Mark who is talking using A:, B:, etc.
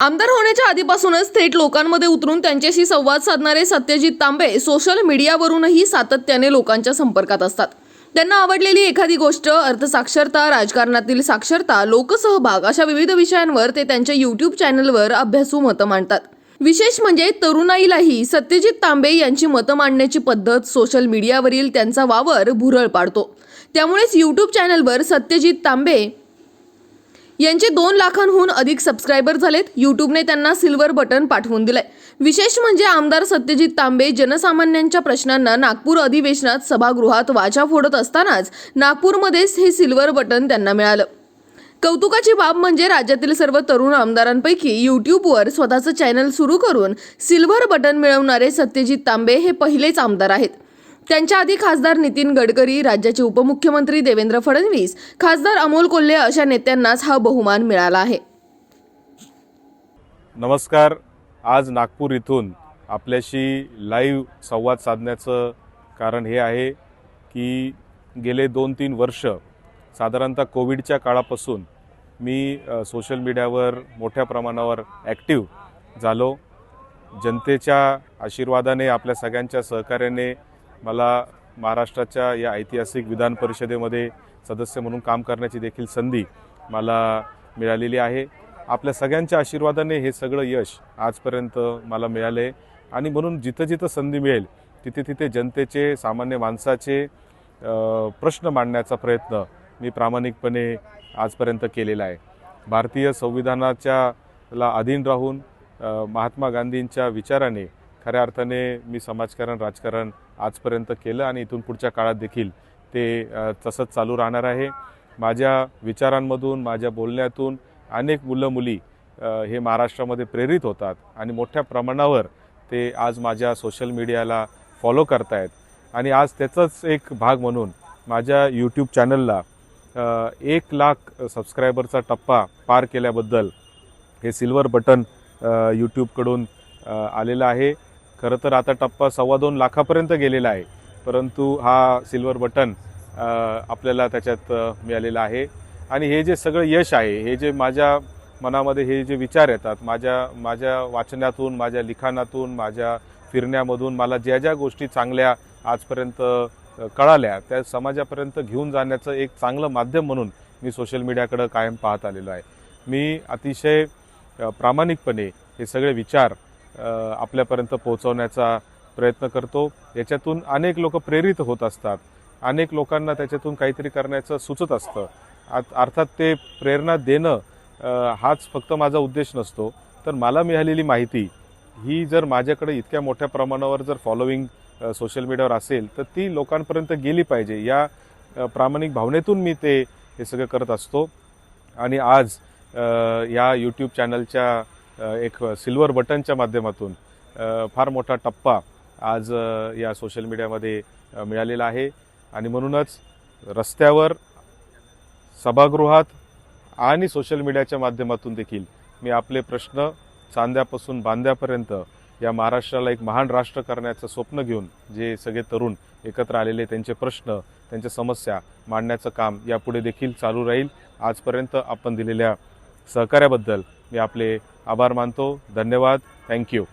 A: आमदार होण्याच्या आधीपासूनच थेट लोकांमध्ये उतरून त्यांच्याशी संवाद साधणारे सत्यजित तांबे सोशल मीडियावरूनही सातत्याने लोकांच्या संपर्कात असतात. त्यांना आवडलेली एखादी गोष्ट अर्थसाक्षरता राजकारणातील साक्षरता लोकसहभाग अशा विविध विषयांवर ते त्यांच्या यूट्यूब चॅनलवर अभ्यासू मतं मांडतात. विशेष म्हणजे तरुणाईलाही सत्यजित तांबे यांची मतं मांडण्याची पद्धत सोशल मीडियावरील त्यांचा वावर भुरळ पाडतो. त्यामुळेच यूट्यूब चॅनलवर सत्यजित तांबे यांचे दोन लाखांहून अधिक सबस्क्रायबर झालेत. युट्यूबने त्यांना सिल्वर बटन पाठवून दिलंय. विशेष म्हणजे आमदार सत्यजित तांबे जनसामान्यांच्या प्रश्नांना नागपूर अधिवेशनात सभागृहात वाचा फोडत असतानाच नागपूरमध्येच हे सिल्वर बटन त्यांना मिळालं. कौतुकाची बाब म्हणजे राज्यातील सर्व तरुण आमदारांपैकी युट्यूबवर स्वतःचं चॅनल सुरू करून सिल्वर बटन मिळवणारे सत्यजित तांबे हे पहिलेच आमदार आहेत. त्यांच्या आधी खासदार नितीन गडकरी राज्याचे उपमुख्यमंत्री देवेंद्र फडणवीस खासदार अमोल कोल्हे अशा नेत्यांनाच हा बहुमान मिळाला आहे.
B: नमस्कार. आज नागपूर इथून आपल्याशी लाईव्ह संवाद साधण्याचं कारण हे आहे की गेले दोन तीन वर्ष साधारणतः कोविडच्या काळापासून मी सोशल मीडियावर मोठ्या प्रमाणावर ॲक्टिव्ह झालो. जनतेच्या आशीर्वादाने आपल्या सगळ्यांच्या सहकार्याने मला महाराष्ट्राच्या या ऐतिहासिक विधान परिषदेमध्ये सदस्य म्हणून काम करण्याची देखील संधी मला मिळालेली आहे. आपल्या सगळ्यांच्या आशीर्वादाने हे सगळं यश आजपर्यंत मला मिळाले आणि म्हणून जिथं जिथं संधी मिळेल तिथे तिथे जनतेचे सामान्य माणसाचे प्रश्न मांडण्याचा प्रयत्न मी प्रामाणिकपणे आजपर्यंत केलेला आहे. भारतीय संविधानाच्या ला अधीन राहून महात्मा गांधींच्या विचाराने खऱ्या अर्थाने मी समाजकारण राजकारण आजपर्यंत केलं आणि इथून पुढच्या काळात देखील ते तसंच चालू राहणार आहे. माझ्या विचारांमधून माझ्या बोलण्यातून अनेक मुलं मुली हे महाराष्ट्रामध्ये प्रेरित होतात आणि मोठ्या प्रमाणावर ते आज माझ्या सोशल मीडियाला फॉलो करतायत. आणि आज त्याचाच एक भाग म्हणून माझ्या यूट्यूब चॅनलला एक लाख सबस्क्रायबरचा टप्पा पार केल्याबद्दल हे सिल्वर बटन यूट्यूबकडून आलेलं आहे. खरं तर आता टप्पा सव्वा दोन लाखापर्यंत गेलेला आहे. परंतु हा सिल्वर बटन आपल्याला त्याच्यात मिळालेला आहे. आणि हे जे सगळं यश आहे हे जे माझ्या मनामध्ये हे जे विचार येतात माझ्या माझ्या वाचनातून माझ्या लिखाणातून माझ्या फिरण्यामधून मला ज्या ज्या गोष्टी चांगल्या आजपर्यंत कळाल्या त्या समाजापर्यंत घेऊन जाण्याचं एक चांगलं माध्यम म्हणून मी सोशल मीडियाकडं कायम पाहत आलेलो आहे. मी अतिशय प्रामाणिकपणे हे सगळे विचार आपल्यापर्यंत पोहोचवण्याचा प्रयत्न करतो. याच्यातून अनेक लोक प्रेरित होत असतात. अनेक लोकांना त्याच्यातून काहीतरी करण्याचं सुचत असतं. आत- अर्थात ते प्रेरणा देणं हाच फक्त माझा उद्देश नसतो. तर मला मिळालेली माहिती ही जर माझ्याकडे इतक्या मोठ्या प्रमाणावर जर फॉलोईंग सोशल मीडियावर असेल तर ती लोकांपर्यंत गेली पाहिजे. या प्रामाणिक भावनेतून मी ते हे सगळं करत असतो. आणि आज या यूट्यूब चॅनलच्या एक सिल्वर बटनच्या माध्यमातून फार मोठा टप्पा आज या सोशल मीडियामध्ये मिळालेला आहे. आणि म्हणूनच रस्त्यावर सभागृहात आणि सोशल मीडियाच्या माध्यमातून देखील मी आपले प्रश्न चांद्यापासून बांद्यापर्यंत या महाराष्ट्राला एक महान राष्ट्र करण्याचं स्वप्न घेऊन जे सगळे तरुण एकत्र आलेले त्यांचे प्रश्न त्यांच्या समस्या मांडण्याचं काम यापुढे देखील चालू राहील. आजपर्यंत आपण दिलेल्या सहकार्याबद्दल मी आपले आभार मानतो. धन्यवाद. थँक्यू